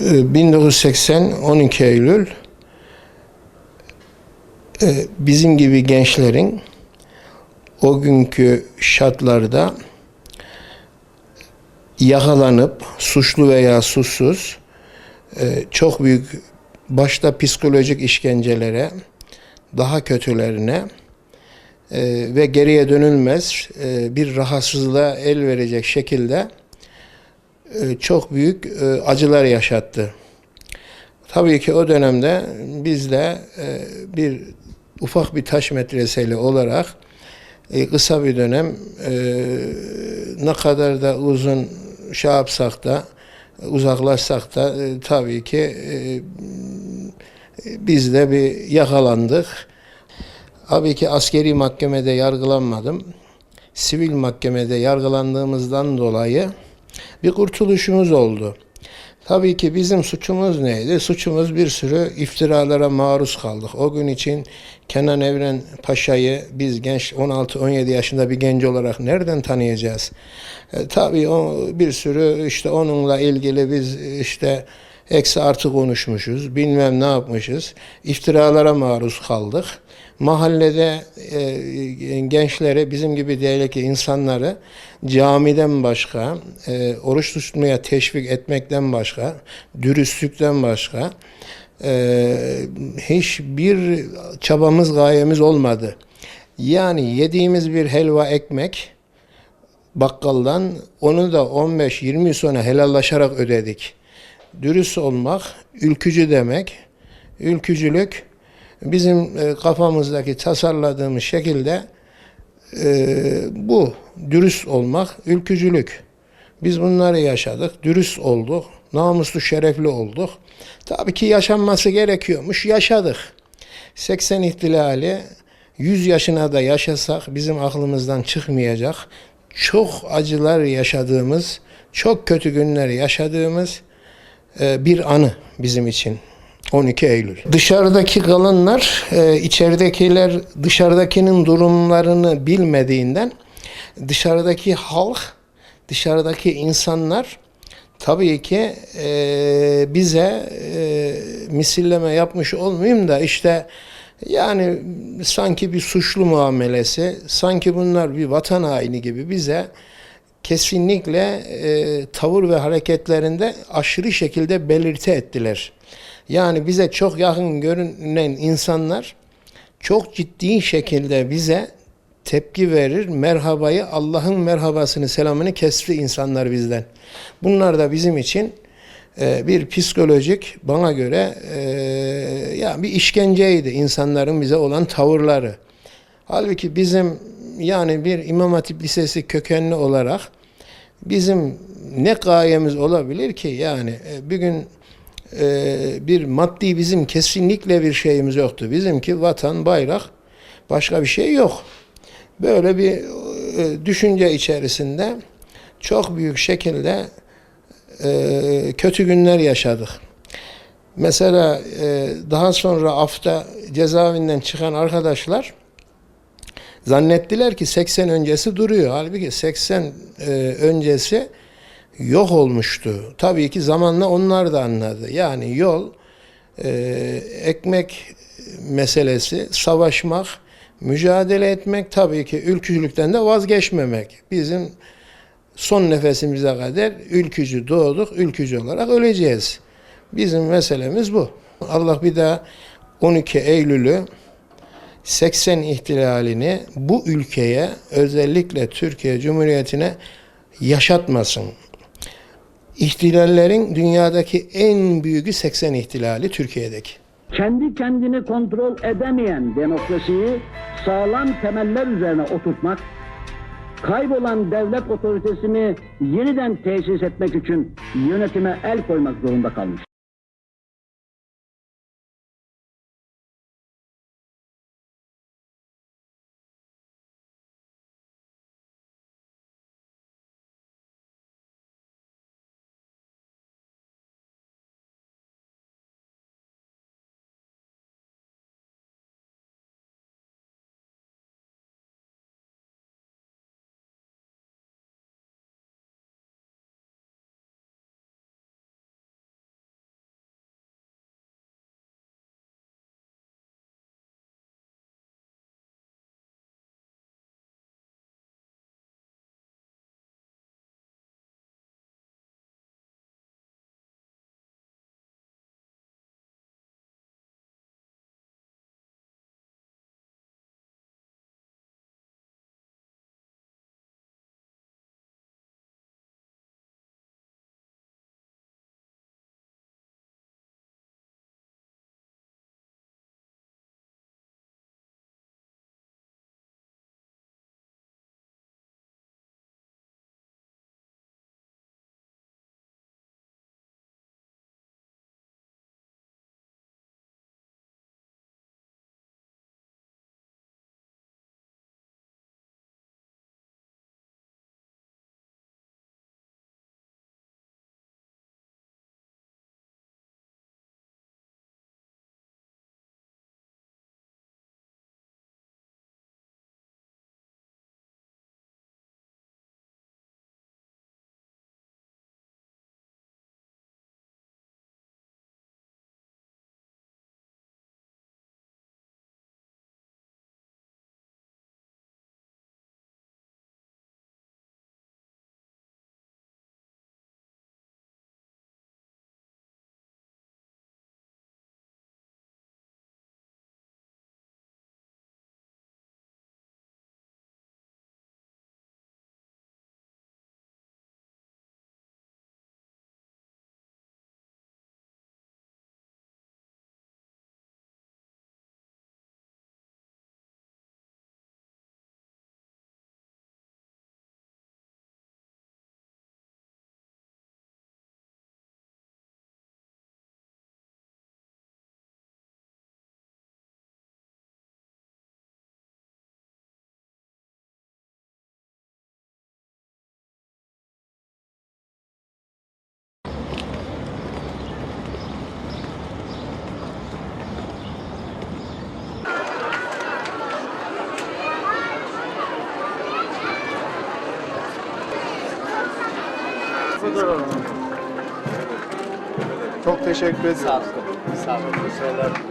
Ee, 1980 12 Eylül e, bizim gibi gençlerin o günkü şartlarda yakalanıp suçlu veya suçsuz e, çok büyük başta psikolojik işkencelere daha kötülerine e, ve geriye dönülmez bir rahatsızlığa el verecek şekilde çok büyük e, acılar yaşattı. Tabii ki o dönemde biz de e, bir ufak bir taş metreseli olarak e, kısa bir dönem e, ne kadar da uzun şey yapsak da uzaklaşsak da e, tabii ki e, biz de bir yakalandık. Tabii ki askeri mahkemede yargılanmadım. Sivil mahkemede yargılandığımızdan dolayı bir kurtuluşumuz oldu. Tabii ki bizim suçumuz neydi? Suçumuz bir sürü iftiralara maruz kaldık. O gün için Kenan Evren Paşa'yı biz genç 16-17 yaşında bir genç olarak nereden tanıyacağız? E, tabii o bir sürü işte onunla ilgili biz işte eksi artı konuşmuşuz, bilmem ne yapmışız. İftiralara maruz kaldık. Mahallede e, gençlere, bizim gibi değerli insanları camiden başka, e, oruç tutmaya teşvik etmekten başka, dürüstlükten başka e, hiçbir çabamız, gayemiz olmadı. Yani yediğimiz bir helva ekmek bakkaldan onu da 15-20 yıl sonra helallaşarak ödedik. Dürüst olmak, ülkücü demek. Ülkücülük bizim e, kafamızdaki tasarladığımız şekilde e, bu. Dürüst olmak, ülkücülük. Biz bunları yaşadık, dürüst olduk, namuslu, şerefli olduk. Tabii ki yaşanması gerekiyormuş, yaşadık. 80 ihtilali 100 yaşına da yaşasak bizim aklımızdan çıkmayacak. Çok acılar yaşadığımız, çok kötü günler yaşadığımız bir anı bizim için. 12 Eylül. Dışarıdaki kalanlar, e, içeridekiler dışarıdakinin durumlarını bilmediğinden dışarıdaki halk, dışarıdaki insanlar tabii ki e, bize e, misilleme yapmış olmayayım da işte yani sanki bir suçlu muamelesi, sanki bunlar bir vatan haini gibi bize kesinlikle e, tavır ve hareketlerinde aşırı şekilde belirti ettiler. Yani bize çok yakın görünen insanlar çok ciddi şekilde bize tepki verir. Merhabayı, Allah'ın merhabasını, selamını kesti insanlar bizden. Bunlar da bizim için e, bir psikolojik, bana göre e, ya bir işkenceydi insanların bize olan tavırları. Halbuki bizim yani bir İmam Hatip Lisesi kökenli olarak bizim ne gayemiz olabilir ki yani e, bir gün e, bir maddi bizim kesinlikle bir şeyimiz yoktu. Bizimki vatan, bayrak, başka bir şey yok. Böyle bir e, düşünce içerisinde çok büyük şekilde kötü günler yaşadık. Mesela daha sonra afta cezaevinden çıkan arkadaşlar zannettiler ki 80 öncesi duruyor. Halbuki 80 e, öncesi yok olmuştu. Tabii ki zamanla onlar da anladı. Yani yol e, ekmek meselesi, savaşmak, mücadele etmek tabii ki ülkücülükten de vazgeçmemek. Bizim son nefesimize kadar ülkücü doğduk, ülkücü olarak öleceğiz. Bizim meselemiz bu. Allah bir daha 12 Eylül'ü 80 ihtilalini bu ülkeye özellikle Türkiye Cumhuriyeti'ne yaşatmasın. İhtilallerin dünyadaki en büyüğü 80 ihtilali Türkiye'deki. kendi kendini kontrol edemeyen demokrasiyi sağlam temeller üzerine oturtmak, kaybolan devlet otoritesini yeniden tesis etmek için yönetime el koymak zorunda kalmış. Teşekkür ederim. Sağ olun. Sağ olun.